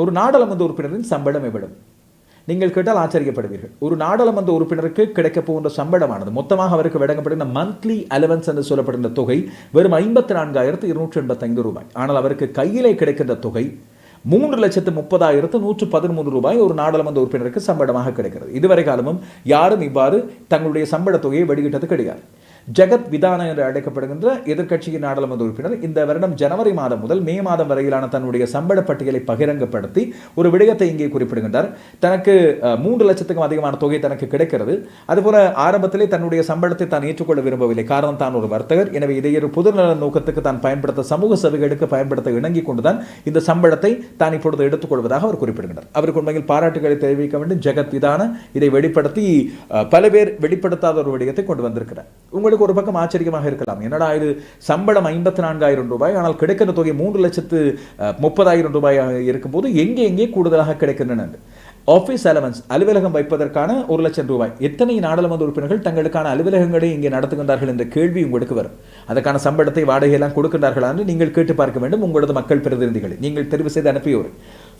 ஒரு நாடாளுமன்ற உறுப்பினரின் சம்பளம் எவ்வளவு? நீங்கள் கேட்டால் ஆச்சரியப்படுவீர்கள். ஒரு நாடாளுமன்ற உறுப்பினருக்கு கிடைக்கப் போகின்ற சம்பளமானது மொத்தமாக அவருக்கு வழங்கப்படுகிற மந்த்லி அலவன்ஸ் என்று சொல்லப்படுகிற தொகை வெறும் ஐம்பத்தி நான்காயிரத்து இருநூற்றி எண்பத்தைந்து ரூபாய். ஆனால் அவருக்கு கையிலே கிடைக்கின்ற தொகை மூன்று லட்சத்து முப்பதாயிரத்து நூற்று பதிமூன்று ரூபாய் ஒரு நாடாளுமன்ற உறுப்பினருக்கு சம்பளமாக கிடைக்கிறது. இதுவரை காலமும் யாரும் இவ்வாறு தங்களுடைய சம்பள தொகையை வெளியிட்டது கிடையாது. ஜெகத் விதான என்று அழைக்கப்படுகின்ற எதிர்க்கட்சியின் நாடாளுமன்ற உறுப்பினர் இந்த வருடம் ஜனவரி மாதம் முதல் மே மாதம் வரையிலான தன்னுடைய சம்பள பட்டியலை பகிரங்கப்படுத்தி ஒரு விடயத்தை இங்கே குறிப்பிடுகின்றார். தனக்கு மூன்று லட்சத்துக்கும் அதிகமான தொகை தனக்கு கிடைக்கிறது. அதுபோல ஆரம்பத்திலே தன்னுடைய சம்பளத்தை தான் ஏற்றுக்கொள்ள விரும்பவில்லை. காரணம் தான் ஒரு வர்த்தகர். எனவே இதை ஒரு பொதுநல நோக்கத்துக்கு தான் பயன்படுத்த சமூக சேவைகளுக்கு பயன்படுத்த இணங்கிக் கொண்டுதான் இந்த சம்பளத்தை தான் இப்பொழுது எடுத்துக்கொள்வதாக அவர் குறிப்பிடுகின்றார். அவருக்கு உண்மையில் பாராட்டுகளை தெரிவிக்க வேண்டும். ஜெகத் விதான இதை வெளிப்படுத்தி பல பேர் வெளிப்படுத்தாத ஒரு விடயத்தை கொண்டு வந்திருக்கிறார். உங்களுக்கு ஒரு பக்கம் ஆச்சரியமாக இருக்கலாம். என்னடா இது? சம்பளம் ஐம்பத்தி நான்காயிரம் ரூபாய் ஆனால் கிடைக்கிற தொகை மூன்று லட்சத்து முப்பதாயிரம் ரூபாயாக இருக்கும்போது எங்கே எங்கே கூடுதலாக கிடைக்கின்றன? ஆஃபீஸ் ஆபீஸ் அலவன்ஸ் அலுவலகம் வைப்பதற்கான ஒரு லட்சம் ரூபாய். எத்தனை நாடாளுமன்ற உறுப்பினர்கள் தங்களுக்கான அலுவலகங்களை இங்கே நடத்துகின்றார்கள் என்ற கேள்வி உங்களுக்கு வரும். அதற்கான சம்பளத்தை வாடகையெல்லாம் கொடுக்கின்றார்களா என்று நீங்கள் கேட்டு பார்க்க வேண்டும். உங்களது மக்கள் பிரதிநிதிகளை நீங்கள் தெரிவு செய்து அனுப்பியோர்.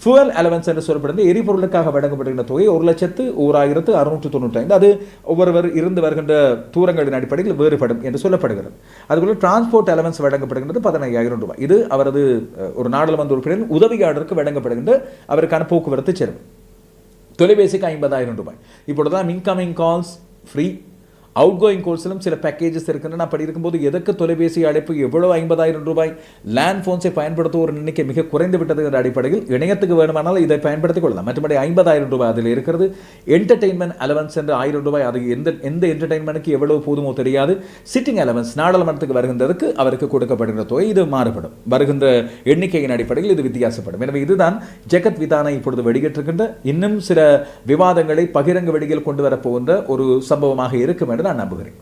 ஃபுவல் அலவன்ஸ் என்று சொல்லப்படுகிறது. எரிபொருளுக்காக வழங்கப்படுகின்ற தொகை ஒரு லட்சத்து ஓராயிரத்து அறுநூற்று தொண்ணூற்றி ஐந்து. அது ஒவ்வொருவர் இருந்து வருகின்ற தூரங்களின் அடிப்படையில் வேறுபடும் என்று சொல்லப்படுகிறது. அதுபோல டிரான்ஸ்போர்ட் அலவன்ஸ் வழங்கப்படுகின்றது பதினையாயிரம் ரூபாய். இது அவரது ஒரு நாடாளுமன்ற உறுப்பினரின் உதவியாளருக்கு வழங்கப்படுகின்ற அவருக்கான போக்குவரத்து செலவு. தொலைபேசிக்கு ஐம்பதாயிரம் ரூபாய். இப்பொழுது தான் incoming calls free outgoing கோர்ஸிலும் சில பேக்கேஜஸ் இருக்குன்னு அப்படி இருக்கும்போது எதற்கு தொலைபேசி அழைப்பு? எவ்வளவு ஐம்பதாயிரம் ரூபாய்? லேண்ட் ஃபோன்ஸை பயன்படுத்துவோர் எண்ணிக்கை மிக குறைந்து விட்டது என்ற அடிப்படையில் இணையத்துக்கு வேணுமானால் இதை பயன்படுத்திக் கொள்ளலாம். மற்றபடி ஐம்பதாயிரம் ரூபாய் அதில் இருக்கிறது. என்டர்டெயின்மெண்ட் அலவன்ஸ் என்று ஆயிரம் ரூபாய். அது எந்த எந்த என்டர்டெயின்மெண்ட்டுக்கு எவ்வளவு போதுமோ தெரியாது. சிட்டிங் அலவன்ஸ் நாடாளுமன்றத்துக்கு வருகின்றதுக்கு அவருக்கு கொடுக்கப்படுகிற தொகை இது மாறுபடும். வருகின்ற எண்ணிக்கையின் அடிப்படையில் இது வித்தியாசப்படும். எனவே இதுதான் ஜெகத் விதானை இப்பொழுது வெளியிட்டிருக்கின்ற. இன்னும் சில விவாதங்களை பகிரங்க வெளியில் கொண்டு வரப்போகின்ற ஒரு சம்பவமாக இருக்கும் என்று நான் நம்புகிறேன்.